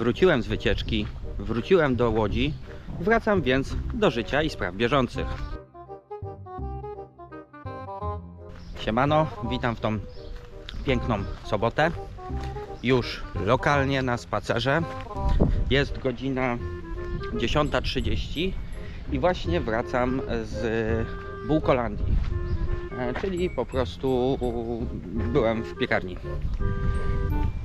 wróciłem z wycieczki, wróciłem do Łodzi, wracam więc do życia i spraw bieżących. Siemano, witam w tą piękną sobotę. Już lokalnie na spacerze. Jest godzina 10.30 i właśnie wracam z Bułkolandii. E, Czyli po prostu byłem w piekarni.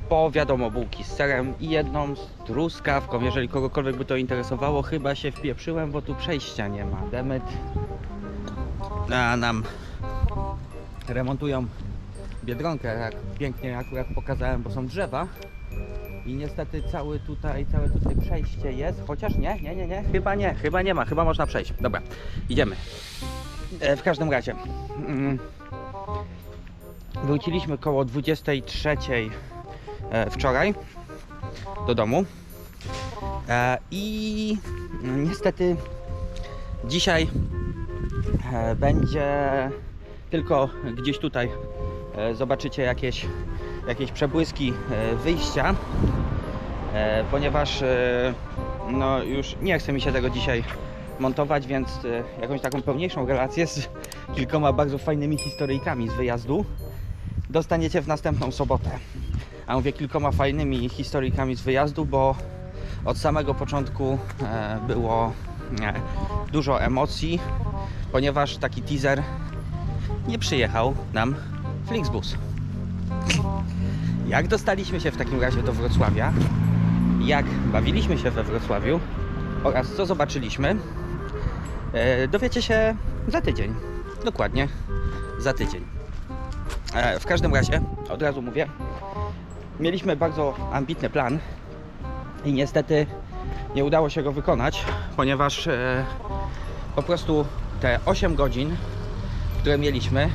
Po wiadomo bułki z serem i jedną z truskawką. Jeżeli kogokolwiek by to interesowało, chyba się wpieprzyłem, bo tu przejścia nie ma. Demet. A nam remontują Biedronkę, jak pięknie akurat pokazałem, bo są drzewa. I niestety cały tutaj, całe tutaj przejście jest, chociaż nie, nie, nie, nie, chyba nie, chyba nie ma, chyba można przejść. Dobra, idziemy. E, w każdym razie, mm, wróciliśmy koło 23 e, wczoraj do domu e, i mm, niestety dzisiaj e, będzie tylko gdzieś tutaj e, zobaczycie jakieś, jakieś przebłyski e, wyjścia, e, ponieważ e, no już nie chce mi się tego dzisiaj montować, więc e, jakąś taką pełniejszą relację z kilkoma bardzo fajnymi historyjkami z wyjazdu dostaniecie w następną sobotę. A mówię kilkoma fajnymi historyjkami z wyjazdu, bo od samego początku e, było e, dużo emocji, ponieważ taki teaser nie przyjechał nam Flixbus. Jak dostaliśmy się w takim razie do Wrocławia, jak bawiliśmy się we Wrocławiu oraz co zobaczyliśmy, e, dowiecie się za tydzień. Dokładnie za tydzień. W każdym razie, od razu mówię, mieliśmy bardzo ambitny plan i niestety nie udało się go wykonać, ponieważ e, po prostu te 8 godzin które mieliśmy,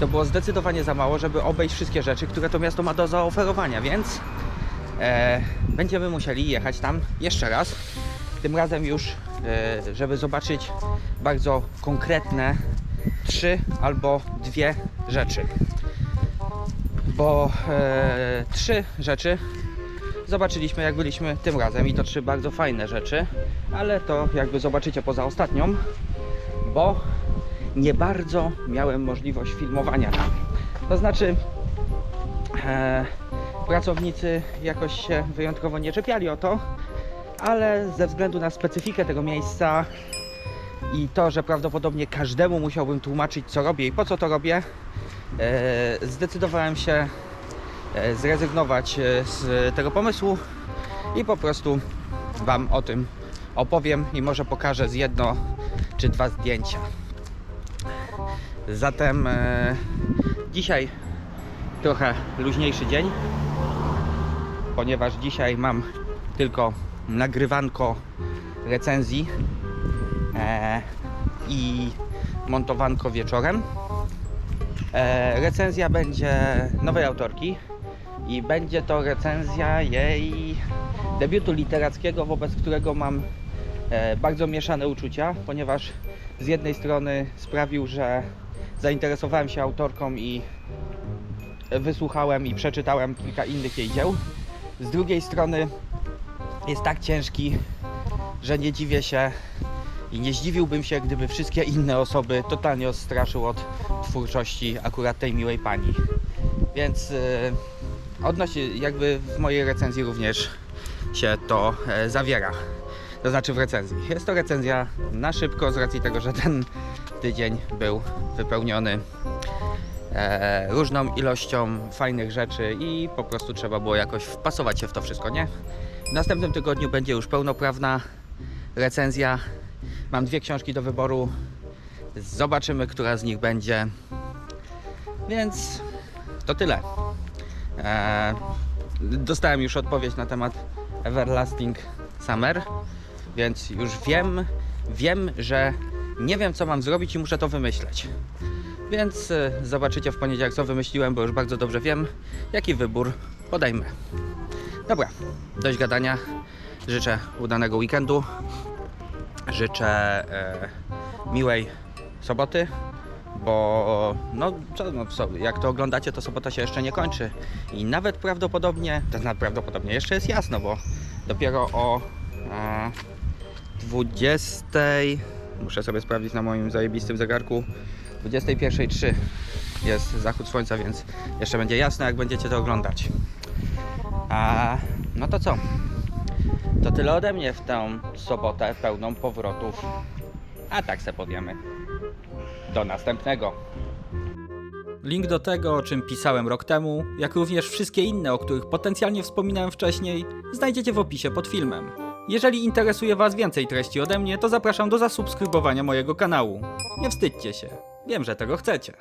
to było zdecydowanie za mało, żeby obejść wszystkie rzeczy, które to miasto ma do zaoferowania, więc e, będziemy musieli jechać tam jeszcze raz. Tym razem już, e, żeby zobaczyć bardzo konkretne trzy albo dwie rzeczy. Bo e, trzy rzeczy zobaczyliśmy jak byliśmy tym razem i to trzy bardzo fajne rzeczy, ale to jakby zobaczycie poza ostatnią, bo nie bardzo miałem możliwość filmowania tam. To znaczy, e, pracownicy jakoś się wyjątkowo nie czepiali o to, ale ze względu na specyfikę tego miejsca i to, że prawdopodobnie każdemu musiałbym tłumaczyć, co robię i po co to robię, zdecydowałem się e, zrezygnować e, z tego pomysłu i po prostu Wam o tym opowiem i może pokażę z jedno czy dwa zdjęcia. Zatem e, dzisiaj trochę luźniejszy dzień, ponieważ dzisiaj mam tylko nagrywanko recenzji e, i montowanko wieczorem. E, recenzja będzie nowej autorki i będzie to recenzja jej debiutu literackiego, wobec którego mam e, bardzo mieszane uczucia, ponieważ z jednej strony sprawił, że zainteresowałem się autorką i wysłuchałem i przeczytałem kilka innych jej dzieł. Z drugiej strony jest tak ciężki, że nie dziwię się i nie zdziwiłbym się, gdyby wszystkie inne osoby totalnie odstraszył od twórczości akurat tej miłej pani. Więc yy, odnosi, jakby w mojej recenzji również się to e, zawiera. To znaczy w recenzji. Jest to recenzja na szybko z racji tego, że ten tydzień był wypełniony e, różną ilością fajnych rzeczy i po prostu trzeba było jakoś wpasować się w to wszystko, nie? W następnym tygodniu będzie już pełnoprawna recenzja. Mam dwie książki do wyboru. Zobaczymy, która z nich będzie. Więc to tyle. E, dostałem już odpowiedź na temat Everlasting Summer, więc już wiem, wiem, że nie wiem co mam zrobić i muszę to wymyśleć. Więc e, zobaczycie w poniedziałek co wymyśliłem, bo już bardzo dobrze wiem, jaki wybór podejmę. Dobra, dość gadania. Życzę udanego weekendu. Życzę e, miłej soboty bo no, co, no co, jak to oglądacie, to sobota się jeszcze nie kończy i nawet prawdopodobnie, to nawet prawdopodobnie jeszcze jest jasno, bo dopiero o e, 20, muszę sobie sprawdzić na moim zajebistym zegarku, 21.03 jest zachód słońca, więc jeszcze będzie jasno, jak będziecie to oglądać. A no to co? To tyle ode mnie w tę sobotę pełną powrotów. A tak se powiemy. Do następnego. Link do tego, o czym pisałem rok temu, jak również wszystkie inne, o których potencjalnie wspominałem wcześniej, znajdziecie w opisie pod filmem. Jeżeli interesuje Was więcej treści ode mnie, to zapraszam do zasubskrybowania mojego kanału. Nie wstydźcie się, wiem, że tego chcecie.